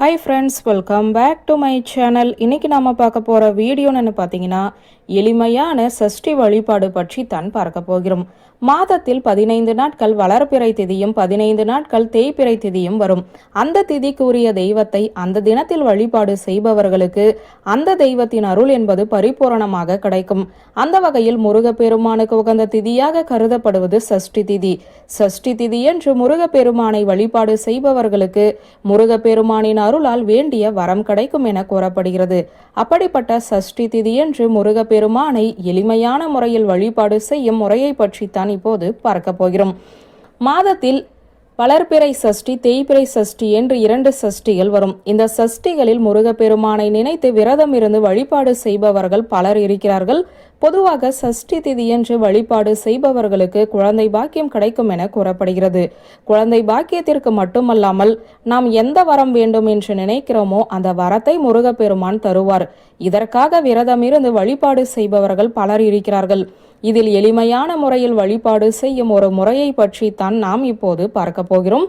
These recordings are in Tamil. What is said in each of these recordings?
Hi friends welcome back to my channel இன்னைக்கு நாம பார்க்க போகிற வீடியோன்னு பார்த்தீங்கன்னா எளிமையான சஷ்டி வழிபாடு பற்றி தான் பார்க்க போகிறோம். மாதத்தில் பதினைந்து நாட்கள் வளர்பிறை திதியும் பதினைந்து நாட்கள் தேய்பிறை திதியும் வரும். அந்த திதிக்குரிய தெய்வத்தை அந்த தினத்தில் வழிபாடு செய்பவர்களுக்கு அந்த தெய்வத்தின் அருள் என்பது பரிபூரணமாக கிடைக்கும். அந்த வகையில் முருகப்பெருமானுக்கு உகந்த திதியாக கருதப்படுவது சஷ்டி திதி. சஷ்டி திதி என்று முருகப்பெருமானை வழிபாடு செய்பவர்களுக்கு முருகப்பெருமானின் அருளால் வேண்டிய வரம் கிடைக்கும் என கூறப்படுகிறது. அப்படிப்பட்ட சஷ்டி திதி என்று முருகப்பெருமானை எளிமையான முறையில் வழிபாடு செய்யும் முறையை பற்றித்தான் இப்போது பார்க்க போகிறோம். மாதத்தில் வளர்பிறை சஷ்டி தேய்பிறை சஷ்டி என்று இரண்டு சஷ்டிகள் வரும். இந்த சஷ்டிகளில் முருகப்பெருமானை நினைத்து விரதம் இருந்து வழிபாடு செய்பவர்கள் பலர் இருக்கிறார்கள். பொதுவாக சஷ்டி திதியன்று வழிபாடு செய்பவர்களுக்கு குழந்தை பாக்கியம் கிடைக்கும் என கூறப்படுகிறது. குழந்தை பாக்கியத்திற்கு மட்டுமல்லாமல் நாம் எந்த வரம் வேண்டும் என்று நினைக்கிறோமோ அந்த வரத்தை முருகப்பெருமான் தருவார். இதற்காக விரதம் இருந்து வழிபாடு செய்பவர்கள் பலர் இருக்கிறார்கள். இதில் எளிமையான முறையில் வழிபாடு செய்யும் ஒரு முறையை பற்றி தான் நாம் இப்போது பார்க்க போகிறோம்.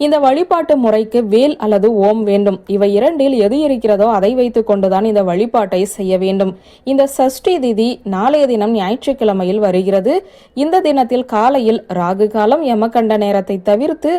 இந்த வழிபாட்டு முறைக்கு வேல் அல்லது ஓம் வேண்டும். இவை இரண்டில் எது இருக்கிறதோ அதை வைத்துக் கொண்டுதான் இந்த வழிபாட்டை செய்ய வேண்டும். இந்த சஷ்டி திதி நாளைய தினம் ஞாயிற்றுக்கிழமையில் வருகிறது. இந்த தினத்தில் காலையில் ராகு காலம் யமகண்ட நேரத்தை தவிர்த்து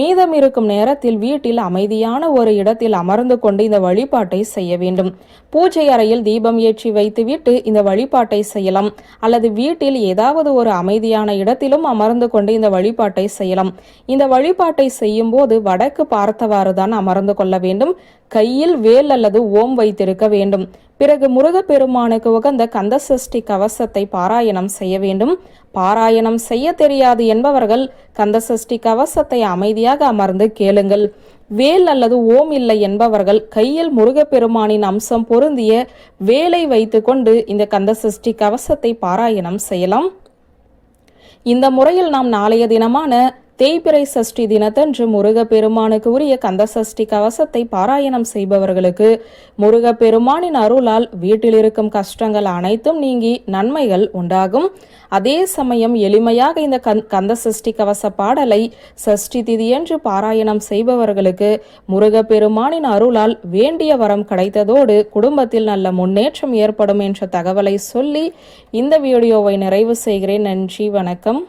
மீதம் இருக்கும் நேரத்தில் வீட்டில் அமைதியான ஒரு இடத்தில் அமர்ந்து கொண்டு இந்த வழிபாட்டை செய்ய வேண்டும். பூஜை அறையில் தீபம் ஏற்றி வைத்துவிட்டு இந்த வழிபாட்டை செய்யலாம். அல்லது வீட்டில் ஏதாவது ஒரு அமைதியான இடத்திலும் அமர்ந்து கொண்டு இந்த வழிபாட்டை செய்யலாம். இந்த வழிபாட்டை செய்யும் போது வடக்கு பார்த்தவாறு தான் அமர்ந்து கொள்ள வேண்டும். கையில் வேல் அல்லது ஓம் வைத்திருக்க வேண்டும். பிறகு முருகப்பெருமானுக்கு உகந்த கந்தசஷ்டி கவசத்தை பாராயணம் செய்ய வேண்டும். பாராயணம் செய்ய தெரியாது என்பவர்கள் கந்தசஷ்டி கவசத்தை அமைதியாக அமர்ந்து கேளுங்கள். வேல் அல்லது ஓம் இல்லை என்பவர்கள் கையில் முருகப்பெருமானின் அம்சம் பொருந்திய வேலை வைத்துக்கொண்டு இந்த கந்தசஷ்டி கவசத்தை பாராயணம் செய்யலாம். இந்த முறையில் நாம் நாளைய தினமான தேய்பிறை சஷ்டி தினத்தன்று முருகப்பெருமானுக்கு உரிய கந்த சஷ்டி கவசத்தை பாராயணம் செய்பவர்களுக்கு முருகப்பெருமானின் அருளால் வீட்டில் இருக்கும் கஷ்டங்கள் அனைத்தும் நீங்கி நன்மைகள் உண்டாகும். அதே சமயம் எளிமையாக இந்த கந்த சஷ்டி கவச பாடலை சஷ்டி திதியன்று பாராயணம் செய்பவர்களுக்கு முருகப்பெருமானின் அருளால் வேண்டிய வரம் கிடைத்ததோடு குடும்பத்தில் நல்ல முன்னேற்றம் ஏற்படும் என்ற தகவலை சொல்லி இந்த வீடியோவை நிறைவு செய்கிறேன். நன்றி வணக்கம்.